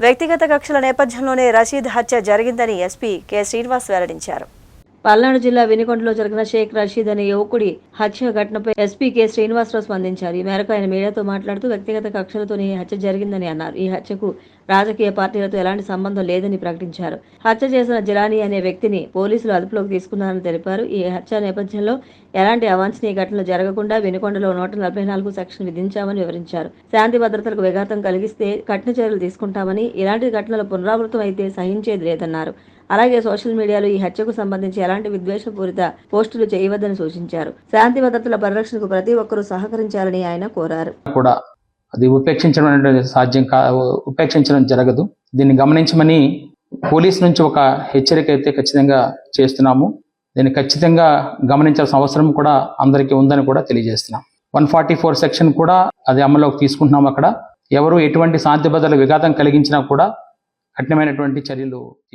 వ్యక్తిగత కక్షల నేపథ్యంలోనే రషీద్ హత్య జరిగిందని ఎస్పీ కె. శ్రీనివాస్ వెల్లడించారు. పల్నాడు జిల్లా వినికొండలో జరిగిన షేక్ రషీద్ అనే యువకుడి హత్య ఘటనపై ఎస్పీ కె శ్రీనివాసరావు స్పందించారు. ఈ మేరకు ఆయన మీడియాతో మాట్లాడుతూ వ్యక్తిగత కక్షలతోనే ఈ హత్య జరిగిందని అన్నారు. ఈ హత్యకు రాజకీయ పార్టీలతో ఎలాంటి సంబంధం లేదని ప్రకటించారు. హత్య చేసిన జిలానీ అనే వ్యక్తిని పోలీసులు అదుపులోకి తీసుకున్నారని తెలిపారు. ఈ హత్య నేపథ్యంలో ఎలాంటి అవాంఛనీయ ఘటనలు జరగకుండా వినుకొండలో నూట నలభై నాలుగు సెక్షన్ విధించామని వివరించారు. శాంతి భద్రతలకు విఘాతం కలిగిస్తే కఠిన చర్యలు తీసుకుంటామని ఇలాంటి ఘటనలు పునరావృతం అయితే సహించేది లేదన్నారు. అలాగే సోషల్ మీడియాలో ఈ హత్యకు సంబంధించి ఎలాంటి విద్వేషపూరిత పోస్టులు చేయవద్దని సూచించారు. శాంతి భద్రతల పరిరక్షణకు ప్రతి ఒక్కరూ సహకరించాలని ఆయన కోరారు. కూడా అది ఉపేక్షించడం సాధ్యం కా ఉపేక్షించడం జరగదు. దీన్ని గమనించమని పోలీస్ నుంచి ఒక హెచ్చరిక అయితే ఖచ్చితంగా చేస్తున్నాము. దీన్ని ఖచ్చితంగా గమనించాల్సిన అవసరం కూడా అందరికీ ఉందని కూడా తెలియజేస్తున్నాం. వన్ ఫార్టీ ఫోర్ సెక్షన్ కూడా అది అమల్లోకి తీసుకుంటున్నాం అక్కడ. ఎవరు ఎటువంటి శాంతి భద్రతల విఘాతం కలిగించినా కూడా కఠినమైనటువంటి చర్యలు తీసుకు